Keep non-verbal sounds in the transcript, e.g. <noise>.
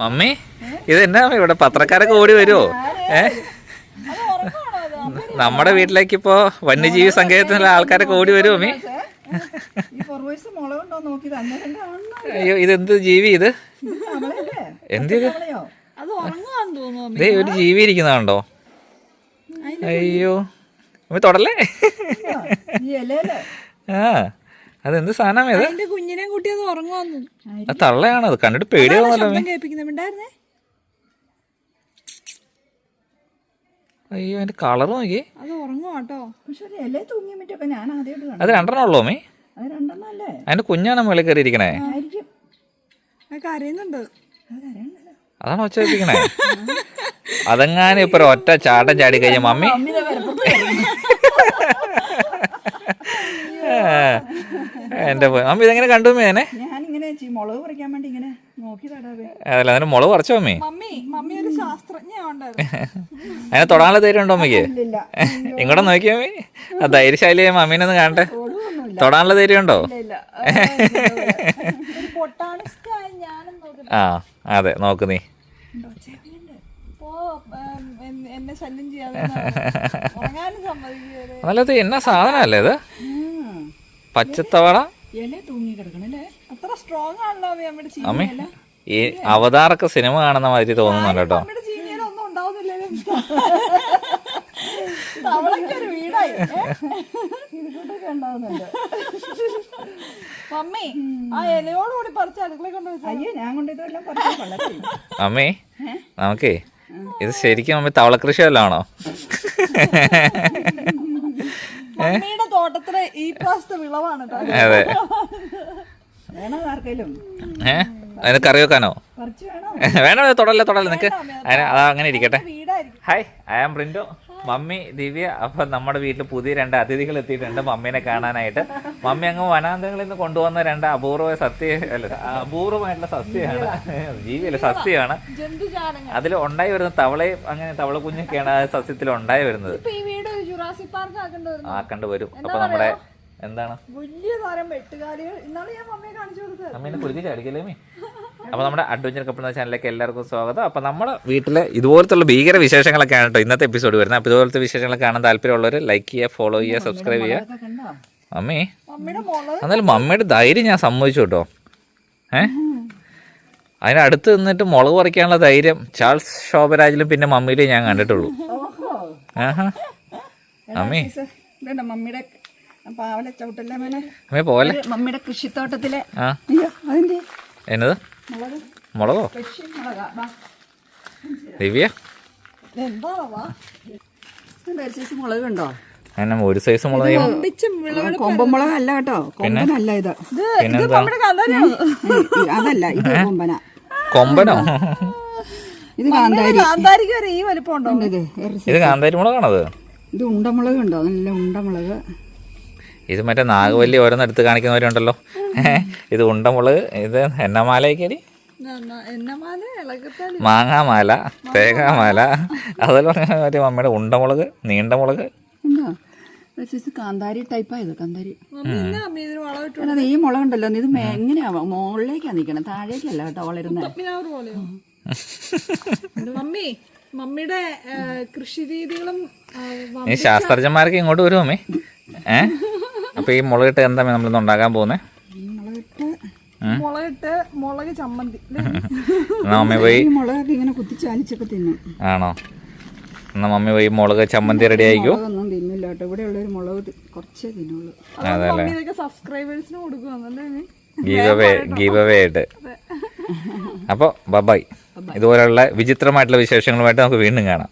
Mummy ഇത് എന്നാ ഇവിടെ പത്രക്കാരൊക്കെ ഓടി വരുമോ ഏ? നമ്മുടെ വീട്ടിലേക്ക് ഇപ്പോ വന്യജീവി സങ്കേതത്തിലുള്ള ആൾക്കാരൊക്കെ ഓടി വരുമോ മമ്മി? അയ്യോ ഇതെന്ത് ജീവി ഇത്? എന്ത് ദേ ഒരു ജീവി ഇരിക്കുന്നതാണോ അയ്യോ. മമ്മി തൊടല്ലേ? ആ. അതെന്ത് സാധനം എന്റെ കുഞ്ഞിനെ കുട്ടി അത് ഉറങ്ങുവാന്ന്. അത് കണ്ടിട്ട് പേടിയാവുന്നല്ലോ ശബ്ദം കേൾപ്പിക്കുന്നുണ്ടായിരുന്നേ അയ്യോ അതിന്റെ കളർ നോക്കി അത് ഉറങ്ങുവാട്ടോ പക്ഷെ ഒരു ഇല തൂങ്ങിയ മറ്റൊക്കെ ഞാൻ ആദ്യമായിട്ട് അത് രണ്ടെണ്ണം ഉള്ളൂ മമ്മി അത് രണ്ടെണ്ണം അല്ലേ? അതിന്റെ കുഞ്ഞാണ് മേളിൽ കയറി ഇരിക്കണേ ആയിരിക്കും. അത് കരയുന്നുണ്ട്. അത് അതാണ് ഒച്ച വെപ്പിക്കണേ അതെങ്ങാനും ഇപ്പൊ ഒറ്റ ചാട്ടം ചാടി കഴിഞ്ഞ മമ്മി. എന്റെ അമ്മ മമ്മി ഇതെങ്ങനെ കണ്ടു മേനെ ഞാനിങ്ങനെ മുളക് പറിക്കാൻ വേണ്ടി ഇങ്ങനെ നോക്കി അതല്ല അതിന് മുളക് പറിച്ചോ മമ്മി മമ്മി മമ്മി ഒരു ശാസ്ത്രജ്ഞ ഉണ്ടായിരുന്നു <laughs> അതിനെ തൊടാനുള്ള ധൈര്യം ഉണ്ടോ അമ്മയ്ക്ക് ഇല്ല <laughs> ഇങ്ങോട്ട് നോക്കിയോ മമ്മി ആ ധൈര്യശാലി മമ്മീനെ ഒന്ന് കാണട്ടെ. തൊടാനുള്ള ധൈര്യം ഉണ്ടോ <laughs> ആ അതെ നോക്ക് നീ. എന്നെ ശല്യം ചെയ്യാതെ <laughs> ഉറങ്ങാനും സമ്മതിക്കുകയല്ലേ അതല്ലത് എന്നാ സാധനല്ലേ ഇത്? പച്ചത്തവള? അത്ര സ്ട്രോങ് ആണല്ലോ അമ്മ ഈ അവതാറൊക്കെ സിനിമ കാണുന്ന മാതിരി തോന്നുന്നുണ്ട് കേട്ടോ. മമ്മി ആ ഇലയോടുകൂടി പറിച്ച് അടുക്കള കൊണ്ട് വെച്ചാൽ അയ്യോ ഞാൻ അമ്മേ നമുക്കേ ഇത് ശരിക്കും മമ്മി തവളക്കൃഷി വല്ലതും ആണോ മമ്മിയുടെ <laughs> തോട്ടത്തിലെ ഈ പ്രാവശ്യത്തെ വിളവാണ് അതെ. അതിന് കറി വെക്കാനോ? വേണോ? <laughs> തൊടല്ലേ തൊടല്ലേ നിനക്ക്. അങ്ങനെ ഇരിക്കട്ടെ. Hi I am Printo mummy Divya അപ്പൊ നമ്മുടെ വീട്ടിൽ പുതിയ രണ്ട് അതിഥികൾ എത്തിയിട്ടുണ്ട് മമ്മീനെ കാണാനായിട്ട്. മമ്മി അങ്ങ് വനാന്തങ്ങളിൽ നിന്ന് കൊണ്ടുവന്ന രണ്ട് അപൂർവ സസ്യ അല്ല അപൂർവമായിട്ടുള്ള സസ്യമാണ് ജീവിയല്ല സസ്യമാണ് ജന്തുജാലങ്ങൾ. അതിൽ ഉണ്ടായി വരുന്ന തവളയും അങ്ങനെ തവള കുഞ്ഞൊക്കെയാണ് ആ സസ്യത്തിൽ ഉണ്ടായി വരുന്നത്. ആക്കേണ്ടി വരും. അപ്പൊ നമ്മുടെ എന്താണ്? വലിയ തരം വെട്ടുകാലികൾ. ഇന്നാളെ ഞാൻ മമ്മിയെ കാണിച്ചു കൊടുത്തത്. അമ്മേനെ കുളിക്ക് ചാടിക്കല്ലേ മീ അപ്പൊ നമ്മുടെ അഡ്വഞ്ചർ കപ്പിൾ എന്ന ചാനലിലേക്ക് എല്ലാവർക്കും സ്വാഗതം. അപ്പൊ നമ്മുടെ വീട്ടിലെ ഇതുപോലത്തുള്ള ഭീകര വിശേഷങ്ങളൊക്കെയാണ് കേട്ടോ ഇന്നത്തെ എപ്പിസോഡ് വരുന്നത്. അപ്പൊ ഇതുപോലത്തെ വിശേഷങ്ങളൊക്കെ കാണാൻ താല്പര്യമുള്ളവർ ലൈക്ക് ചെയ്യുക ഫോളോ ചെയ്യുക. സബ്സ്ക്രൈബ് ചെയ്യുക മമ്മി? മോൾ? എന്നാലും മമ്മിയുടെ ധൈര്യം ഞാൻ സമ്മതിച്ചു കേട്ടോ. ഏ? അതിനടുത്ത് നിന്നിട്ട് മുളക് പറിക്കാനുള്ള ധൈര്യം ചാൾസ് ശോഭരാജിലും പിന്നെ മമ്മിയിലും ഞാൻ കണ്ടിട്ടുള്ളൂ. ആഹാ. മമ്മിയുടെ പാവല ചവിട്ടല്ലേ അമ്മേ പോലെ. മമ്മിയുടെ കൃഷിത്തോട്ടത്തിലെ എന്നത്? മുളക്? മുളകോ? കൃഷി മുളകാ. വാ ദിവ്യ? ഒരു സൈസ് മുളക് കൊമ്പൻ മുളക് അല്ല കേട്ടോ. കൊമ്പനല്ല ഇത്. അതല്ല ഇത് കൊമ്പന. കൊമ്പനോ? ഇത് കാന്താരി. കാന്താരിക്ക് ഈ വലിപ്പം ഉണ്ടോ? ഇത് ഒരു സൈസ്. ഇത് കാന്താരി മുളകാണത്? ഇത് ഉണ്ടമുളക് ഉണ്ടോ? നല്ല ഉണ്ടമുളക് ഇത് മറ്റേ നാഗവല്ലി ഓരോന്നെടുത്ത് കാണിക്കുന്നവരുണ്ടല്ലോ. ഇത് ഉണ്ടമുളക് ഇത് ഇളകത്താലി. മാങ്ങാമാല തേങ്ങാമാല അതെല്ലാം മറ്റേ മമ്മിയുടെ ഉണ്ടമുളക് ഒരു സൈസ് കാന്താരി ടൈപ്പായത് കാന്താരി. ഈ മുളക് ഉണ്ടല്ലോ ഇത് എങ്ങനെയാ മുകളിലേക്കാ നിക്കണേ താഴേക്കല്ല കേട്ടോ വളരുന്നത് മമ്മി മമ്മിയുടെ കൃഷി രീതികളും ശാസ്ത്രജ്ഞന്മാർക്ക് ഇങ്ങോട്ട് വരുമോ മമ്മി? ഏ? അപ്പൊ ഈ മുളകിട്ട് എന്താ നമ്മളിന്ന് ഉണ്ടാക്കാൻ പോകുന്നത് മുളകിട്ട് മുളകിട്ട് മുളക് ചമ്മന്തി? <laughs> മമ്മി പോയി മുളകൊക്കെ ഇങ്ങനെ കുത്തിച്ചാലിച്ചൊക്കെ തിന്നും. ആണോ? എന്നാ മമ്മി പോയി മുളക് ചമ്മന്തി റെഡി ആയിക്കോ മുളകൊന്നും തിന്നില്ല കേട്ടോ. ഇവിടെ ഉള്ളൊരു മുളക് കുറച്ചേ തിന്നുള്ളൂ. അതുകൊണ്ട് മമ്മി ഇതൊക്കെ സബ്സ്ക്രൈബേഴ്സിന് കൊടുക്കുവാന്നല്ലേ നീ? ഗീവ് അവേ ഗീവ് അവേ ആയിട്ട്. അപ്പോൾ ബബായ് ഇതുപോലുള്ള വിചിത്രമായിട്ടുള്ള വിശേഷങ്ങളുമായിട്ട് നമുക്ക് വീണ്ടും കാണാം.